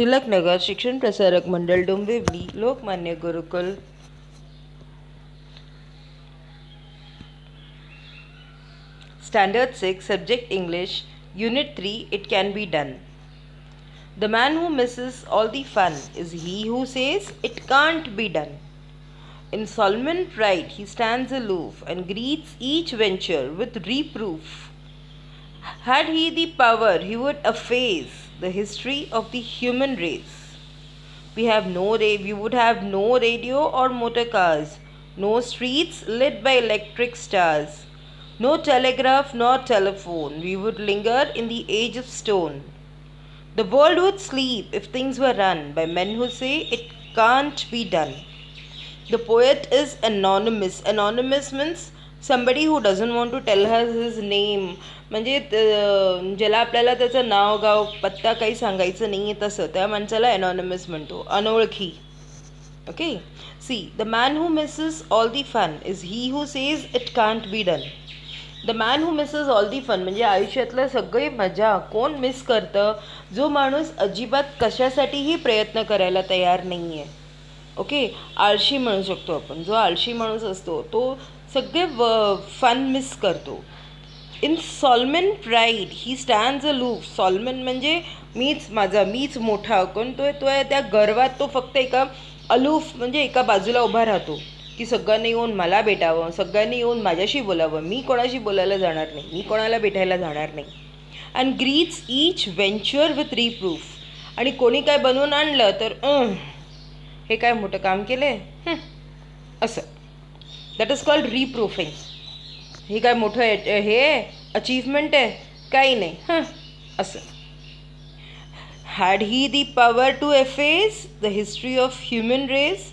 Tilaknagar Shikshan Prasarak Mandal Dombivli Lokmanya Gurukul Standard 6, Subject English, Unit 3 It Can Be Done. The man who misses all the fun is he who says it can't be done. In solemn pride, he stands aloof and greets each venture with reproof. Had he the power, he would efface the history of the human race. We have no ra- we would have no radio or motor cars, no streets lit by electric stars, no telegraph nor telephone. We would linger in the age of stone. The world would sleep if things were run by men who say it can't be done. The poet is anonymous. Anonymous means somebody who doesn't want to tell us his name. म्हणजे ज्याला आपल्याला त्याचं नाव गाव पत्ता काही सांगायचं नाही आहे तसं त्या माणसाला अनॉनमस म्हणतो अनोळखी. Okay see the man who misses all the fun is he who says it can't be done the man who misses all the fun म्हणजे आयुष्यातलं सगळी मजा कोण मिस करतं? जो माणूस अजिबात कशासाठीही प्रयत्न करायला तयार नाही आहे ओके आळशी म्हणू शकतो आपण. जो आळशी माणूस असतो तो सगळे व फन मिस करतो. In solemn pride he stands aloof solemn म्हणजे मीच माझा मीच मोठा कोण तो तो आहे त्या गर्वात तो फक्त एका अलूफ म्हणजे एका बाजूला उभा राहतो. की सगळ्यांनी येऊन मला भेटावं सगळ्यांनी येऊन माझ्याशी बोलावं. मी कोणाशी बोलायला जाणार नाही मी कोणाला भेटायला जाणार नाही. And greets each venture with reproof आणि कोणी काय बनवून आणलं तर हे काय मोठं काम केलं आहे असं. दॅट इज कॉल्ड रिप्रूफिंग हे काय मोठं आहे- हे? अचीवमेंट आहे? काही नाही. हां. असं. Had he the power to efface the history of human race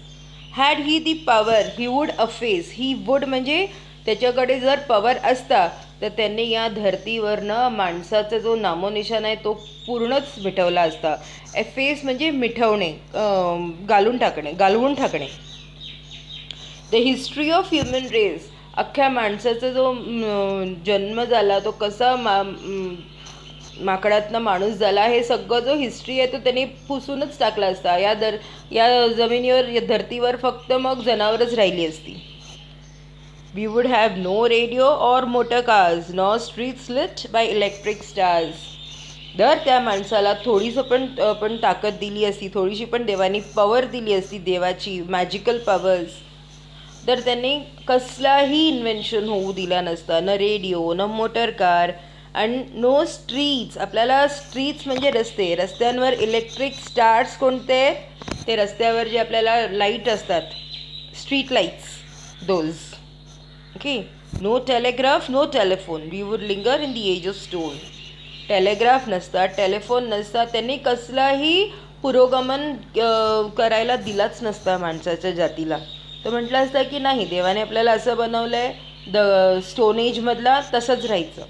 had he the power he would efface he would म्हणजे त्याच्याकडे जर पॉवर असता तर त्यांनी या धर्तीवरनं माणसाचा जो नामोनिशान आहे तो पूर्णच मिटवला असता. एफेस म्हणजे मिठवणे घालून टाकणे घालवून टाकणे. The history of human race अख्ख्या माणसाचा जो जन्म झाला तो कसा मा माकडातनं माणूस झाला हे सगळं जो हिस्ट्री आहे तो त्यांनी पुसूनच टाकला असता. या दर या जमिनीवर या धर्तीवर फक्त मग जनावरच राहिली असती. We would have no radio or motor cars no streets lit by electric stars दर त्या माणसाला थोडीसं पण पण ताकद दिली असती. थोडीशी पण देवानी पॉवर दिली असती देवाची मॅजिकल पॉवर्स तर त्यांनी कसलाही इन्व्हेन्शन होऊ दिला नसता. न रेडिओ न motor car and no streets आपल्याला स्ट्रीट्स म्हणजे रस्ते. रस्त्यांवर इलेक्ट्रिक स्टार्स कोणते? ते रस्त्यावर जे आपल्याला लाइट असतात. Street lights those okay no telegraph no telephone we would linger in the age of stone telegraph नसतात टेलिफोन नसतात त्यांनी कसलाही पुरोगमन करायला दिलाच नसता माणसाच्या जातीला. तर म्हटलं असतं की नाही देवाने आपल्याला असं बनवलं आहे द स्टोन एजमधला तसंच राहायचं.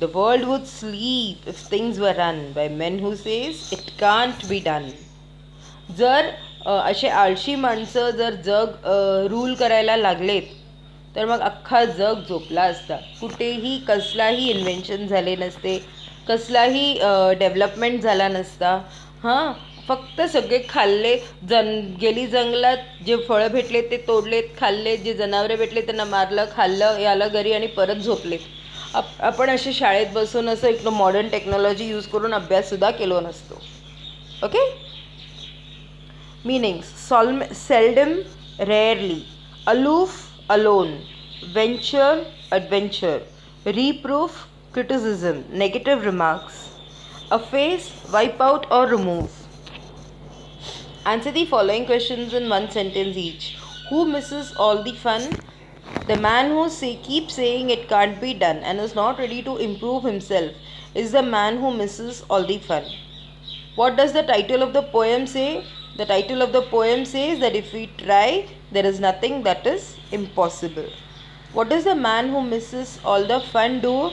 The world would sleep if things were run by men who says it can't be done जर असे आळशी माणसं जर जग रूल करायला लागलेत तर मग अख्खा जग झोपला असता. कुठेही कसलाही इन्व्हेन्शन झाले नसते कसलाही डेव्हलपमेंट झाला नसता. हां फक्त सगळे खाल्ले जन गेली जंगलात जे फळं भेटले ते तोडलेत खाल्ले जे जनावरे भेटले त्यांना मारलं खाल्लं याला घरी आणि परत झोपलेत. आप आपण असे शाळेत बसून असं इकडं मॉडर्न टेक्नॉलॉजी यूज करून अभ्याससुद्धा केलो नसतो. Okay meanings solemn seldom rarely aloof alone venture adventure adventure criticism negative remarks efface wipe out or remove answer the following questions in one sentence each who misses all the fun the man who say, keeps saying it can't be done and is not ready to improve himself is the man who misses all the fun what does the title of the poem say? The title of the poem says that if we try, there is nothing that is impossible. What does the man who misses all the fun do?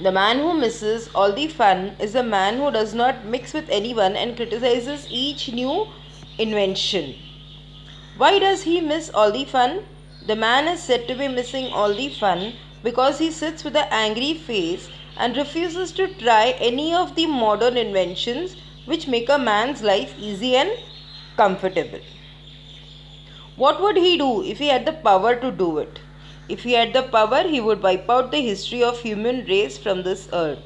The man who misses all the fun is the man who does not mix with anyone and criticizes each new invention. Why does he miss all the fun? The man is said to be missing all the fun because he sits with an angry face and refuses to try any of the modern inventions which make a man's life easy and comfortable. What would he do if he had the power to do it? If he had the power, he would wipe out the history of human race from this earth.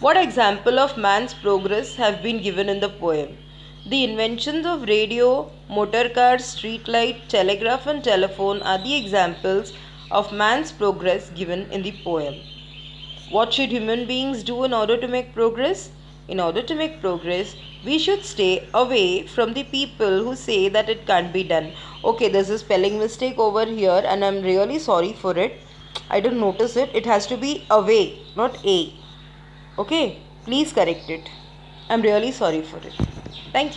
What example of man's progress have been given in the poem? The inventions of radio, motor cars, street light, telegraph and telephone are the examples of man's progress given in the poem. What should human beings do in order to make progress? In order to make progress, we should stay away from the people who say that it can't be done. Okay, there's a spelling mistake over here, and I'm really sorry for it. I didn't notice it. It has to be away, not a. Okay, please correct it. I'm really sorry for it. Thank you.